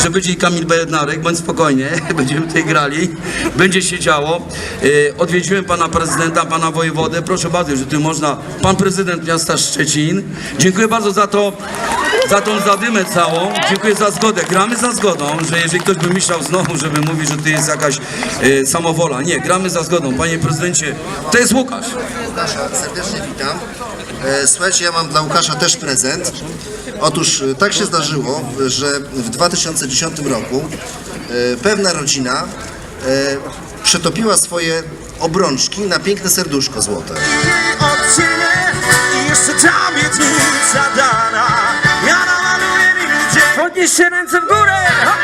Także będzie i Kamil Bednarek, bądź spokojnie, będziemy tutaj grali, będzie się działo. E, Odwiedziłem pana prezydenta, pana wojewodę, proszę bardzo, że tu można, pan prezydent miasta Szczecin. Dziękuję bardzo za to, za tą zadymę całą, dziękuję za zgodę. Gramy za zgodą, że jeżeli ktoś by myślał znowu, żeby mówić, że to jest jakaś e, samowola. Nie, gramy za zgodą. Panie prezydencie, to jest Łukasz. Łukasza, serdecznie witam. E, Słuchajcie, ja mam dla Łukasza też prezent. Otóż e, tak się zdarzyło, że w 2010 roku e, pewna rodzina e, przetopiła swoje obrączki na piękne serduszko złote. Podnieście ręce w górę! Ha,